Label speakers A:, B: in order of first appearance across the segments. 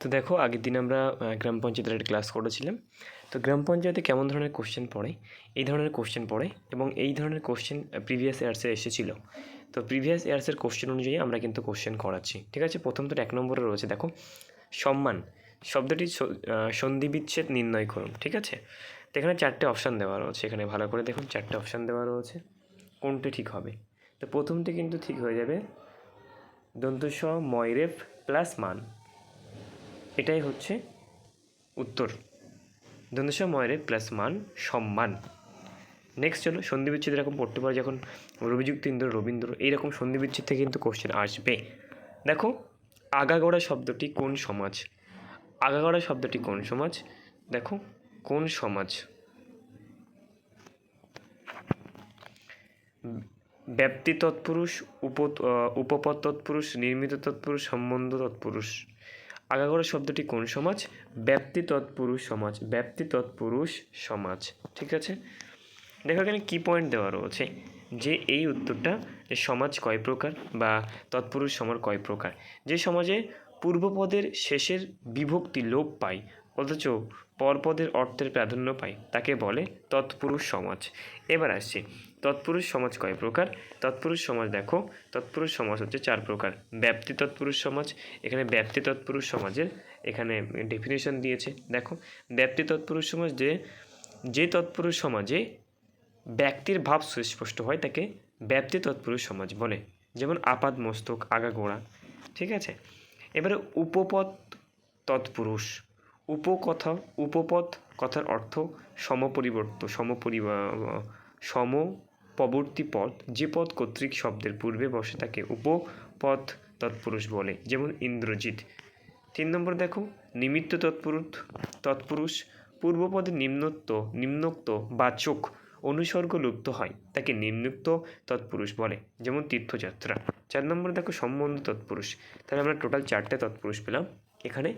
A: তো দেখো আগের দিন আমরা গ্রাম পঞ্চায়েতের একটা ক্লাস করেছিলাম। তো গ্রাম পঞ্চায়েতে কেমন ধরনের কোশ্চেন পড়ে? এই ধরনের কোশ্চেন পড়ে এবং এই ধরনের কোশ্চেন প্রিভিয়াস ইয়ার্সে এসেছিল। তো প্রিভিয়াস ইয়ার্সের কোশ্চেন অনুযায়ী আমরা কিন্তু কোশ্চেন করাচ্ছি। ঠিক আছে? প্রথম তো এক নম্বরে রয়েছে দেখো। সম্মান শব্দটি স- আহ, নির্ণয় করুন ঠিক আছে? তো এখানে চারটে অপশান দেওয়া রয়েছে এখানে ভালো করে দেখুন চারটে অপশান দেওয়া রয়েছে। কোনটি ঠিক হবে? তো প্রথমটি কিন্তু ঠিক হয়ে যাবে দন্তস ময়রেফ প্লাস মান। এটাই হচ্ছে উত্তর। দন্তস ময়রেফ প্লাস মান সম্মান। নেক্সট হলো সন্ধি বিচ্ছেদ এরকম পড়তে পারে যখন রবিযুক্ত ইন্দ্র, রবীন্দ্র এইরকম সন্ধি বিচ্ছেদ থেকে কিন্তু কোশ্চেন আসবে। দেখো, আগাগোড়া শব্দটি কোন সমাজ? আগাগোড়া শব্দটি কোন সমাজ? দেখো, কোন সমাজ? ব্যাপ্তি তৎপুরুষ উপ উপপদ তৎপুরুষ, নির্মিত তৎপুরুষ, সম্বন্ধ তৎপুরুষ। আগাগোড়া শব্দটি কোন সমাজ? ব্যাপ্তি তৎপুরুষ সমাজ। ব্যাপ্তি তৎপুরুষ সমাজ। ঠিক আছে? দেখো এখানে কী পয়েন্ট দেওয়া রয়েছে? যে এই উত্তরটা যে সমাজ কয় প্রকার বা তৎপুরুষ সমাজ কয় প্রকার? যে সমাজে পূর্বপদের শেষের বিভক্তি লোপ পায়, অথচ পরপদের অর্থের প্রাধান্য পায়, তাকে বলে তৎপুরুষ সমাজ। এবার আসছি। তৎপুরুষ সমাজ কয় প্রকার? তৎপুরুষ সমাজ দেখো, তৎপুরুষ সমাজ হচ্ছে চার প্রকার। ব্যাপ্তি তৎপুরুষ সমাজ, এখানে ব্যাপ্তি তৎপুরুষ সমাজের এখানে ডেফিনেশন দিয়েছে। দেখো, ব্যাপ্তি তৎপুরুষ সমাজ যে যে তৎপুরুষ সমাজে ব্যক্তির ভাব সুস্পষ্ট হয় তাকে ব্যাপ্তি তৎপুরুষ সমাজ বলে। যেমন আপাদ মস্তক আগাগোড়া ঠিক আছে? এবারে উপপদ তৎপুরুষ, উপকথা, উপপদ কথার অর্থ সমপরিবর্ত সমপরি সম পবর্তী পদ যে পদ কর্তৃক শব্দের পূর্বে বসে তাকে উপপদ তৎপুরুষ বলে, যেমন ইন্দ্রজিৎ। তিন নম্বর দেখো, নিমিত্ত তৎপুরুষ তৎপুরুষ, পূর্বপদে নিম্নোক্ত নিম্নোক্ত বাচক অনুসর্গ লুপ্ত হয়, তাকে নিম্নোক্ত তৎপুরুষ বলে, যেমন তীর্থযাত্রা। চার নম্বর দেখো, সম্বন্ধ তৎপুরুষ। তাহলে আমরা টোটাল চারটে তৎপুরুষ পেলাম। এখানে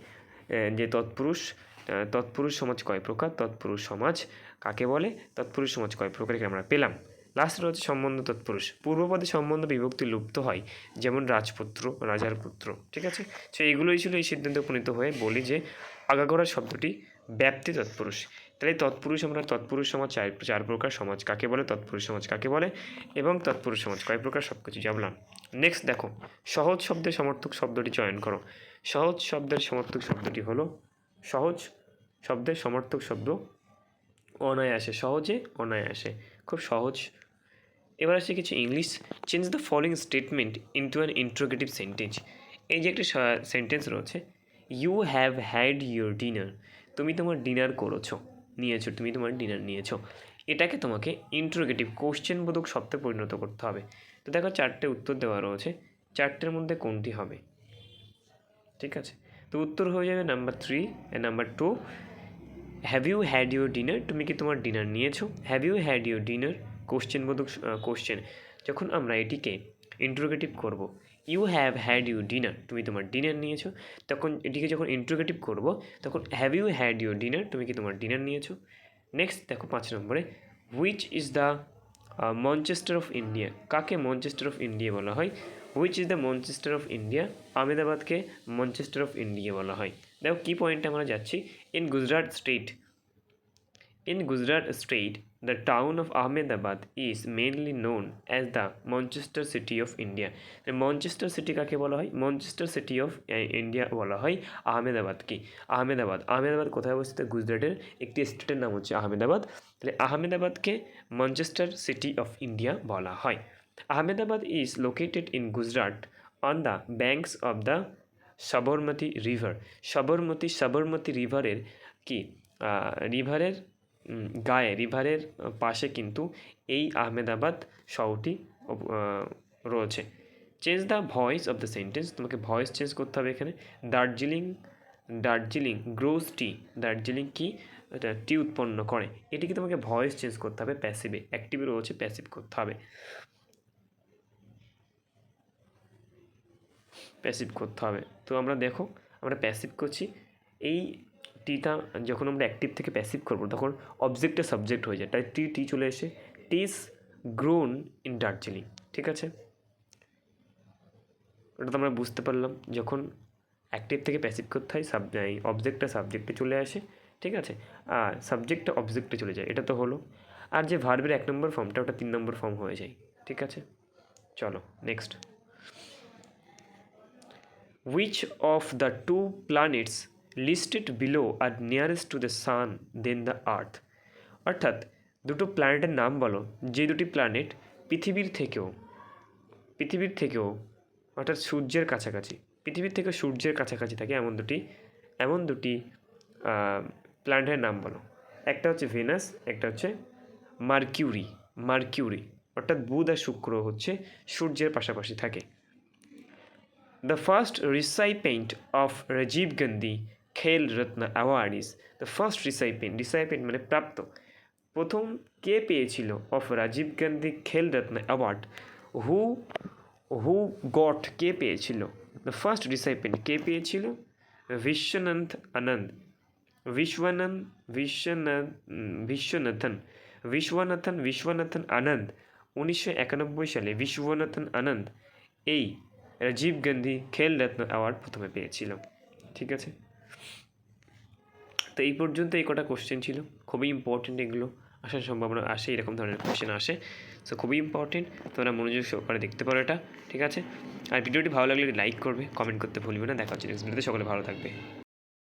A: যে তৎপুরুষ তৎপুরুষ সমাজ কয় প্রকার? তৎপুরুষ সমাজ কাকে বলে? তৎপুরুষ সমাজ কয় প্রকার আমরা পেলাম। লাস্ট রয়েছে সম্বন্ধ তৎপুরুষ। পূর্বপদে সম্বন্ধ বিভক্তি লুপ্ত হয়, যেমন রাজপুত্র, রাজার পুত্র, ঠিক আছে? সো এইগুলোই ছিল এই সিদ্ধান্তে উপনীত হয়ে বলি যে আগাগোড়া শব্দটি ব্যাপ্তি তৎপুরুষ। তাহলে তৎপুরুষ আমরা তৎপুরুষ সমাজ চার চার প্রকার সমাজ কাকে বলে? তৎপুরুষ সমাজ কাকে বলে? এবং তৎপুরুষ সমাজ কয় প্রকার? সব কিছু জানলাম নেক্সট দেখো, সহজ শব্দের সমর্থক শব্দটি চয়ন করো। সহজ শব্দের সমর্থক শব্দটি হলো সহজ শব্দের সমর্থক শব্দ অনায়াসে, সহজে অনায়াসে, খুব সহজ। এবার আসছে কিছু English. Change the following statement into an interrogative sentence এই যে একটা সেন্টেন্স রয়েছে you have had your dinner তুমি তোমার ডিনার করেছ, নিয়েছো, তুমি তোমার ডিনার নিয়েছো। এটাকে তোমাকে ইন্ট্রোগেটিভ কোশ্চেন বোধক শব্দে পরিণত করতে হবে। তো দেখো চারটে উত্তর দেওয়া রয়েছে। চারটের মধ্যে কোনটি হবে? ঠিক আছে? তো উত্তর হয়ে যাবে number three number two have you had your dinner তুমি কি তোমার ডিনার নিয়েছো? Have you had your dinner question বোধক question যখন আমরা এটিকে ইন্ট্রোগেটিভ করব you have had you dinner তুমি তোমার ডিনার নিয়েছো, তখন এটিকে যখন ইন্ট্রোগেটিভ করব, তখন have you had your dinner তুমি কি তোমার ডিনার নিয়েছো? নেক্সট দেখো পাঁচ নম্বরে which is the Manchester of India কাকে মনচেস্টার অফ ইন্ডিয়া বলা হয়? Which is the Manchester of India আহমেদাবাদকে Manchester of India বলা হয়। দেখো কী পয়েন্টে আমরা যাচ্ছি? In Gujarat state in Gujarat state the town of Ahmedabad is mainly known as the Manchester city of India Manchester city কাকে বলা হয়? মঞ্চেস্টার সিটি অফ ইন্ডিয়া বলা হয় আহমেদাবাদকে। আহমেদাবাদ আহমেদাবাদ কোথায় অবস্থিত? গুজরাটের একটি স্টেটের নাম হচ্ছে আহমেদাবাদ। তাহলে আহমেদাবাদকে মঞ্চেস্টার সিটি অফ ইন্ডিয়া বলা হয়। Ahmedabad is located in Gujarat on the banks of the Sabarmati river. Sabarmati Sabarmati রিভারের কি? রিভারের গায়ে, রিভারের পাশে কিন্তু এই আহমেদাবাদ শহরটি রয়েছে। Change the voice of the sentence তোমাকে ভয়েস চেঞ্জ করতে হবে এখানে। দার্জিলিং দার্জিলিং গ্রোস টি দার্জিলিং কি? টি উৎপন্ন করে। এটিকে তোমাকে ভয়েস চেঞ্জ করতে হবে প্যাসিভে অ্যাক্টিভে রয়েছে প্যাসিভ করতে হবে। প্যাসিভ করতে হবে। তো আমরা দেখো, আমরা প্যাসিভ করছি। এই টিটা যখন আমরা অ্যাক্টিভ থেকে প্যাসিভ করব, তখন অবজেক্টে সাবজেক্ট হয়ে যায়। তাই টি টি চলে এসে টিস গ্রোন ইন দার্জিলিং ঠিক আছে? ওটা তো আমরা বুঝতে পারলাম। যখন অ্যাক্টিভ থেকে প্যাসিভ করতে হয় সাব অবজেক্টটা সাবজেক্টে চলে আসে, ঠিক আছে? আর সাবজেক্টটা অবজেক্টে চলে যায়। এটা তো হলো। আর যে ভার্বের এক নম্বর ফর্মটা ওটা তিন নম্বর ফর্ম হয়ে যায়, ঠিক আছে? চলো next which of the two planets listed below are nearest to the sun than the earth? অর্থাৎ, দুটো প্ল্যানেটের নাম বলো, যে দুটি প্ল্যানেট পৃথিবীর থেকেও পৃথিবীর থেকেও, অর্থাৎ সূর্যের কাছাকাছি, পৃথিবীর থেকে সূর্যের কাছাকাছি থাকে এমন দুটি এমন দুটি প্ল্যানেটের নাম বলো। একটা হচ্ছে ভেনাস একটা হচ্ছে মার্কিউরি মার্কিউরি অর্থাৎ বুধ আর শুক্র হচ্ছে সূর্যের পাশাপাশি থাকে। The first recipient of Rajiv Gandhi Khel Ratna Award is the first recipient recipient মানে প্রাপ্ত। প্রথম কে পেয়েছিল অফ রাজীব গান্ধী খেল রত্ন অ্যাওয়ার্ড হু হু গট কে পেয়েছিল? দ্য ফার্স্ট রিসাইপেন্ট কে পেয়েছিল? বিশ্বনাথ আনন্দ বিশ্বনাথ বিশ্বনাথ বিশ্বনাথন বিশ্বনাথন বিশ্বনাথন আনন্দ উনিশশো একানব্বই সালে বিশ্বনাথন আনন্দ এই রাজীব গান্ধী খেল রত্ন অ্যাওয়ার্ড প্রথমে পেয়েছিল। ঠিক আছে? তো এই পর্যন্ত এই কটা কোশ্চেন ছিল। খুবই ইম্পর্টেন্ট এগুলো। আসার সম্ভাবনা আসে, এরকম ধরনের কোশ্চেন আসে। সো খুবই ইম্পর্টেন্ট তোমরা মনোযোগ সহকারে দেখতে পারো এটা। ঠিক আছে? আর ভিডিওটি ভালো লাগলে লাইক করবে কমেন্ট করতে ভুলবে না। দেখা হচ্ছে নেক্সট ভিডিওতে সকলে ভালো থাকবে।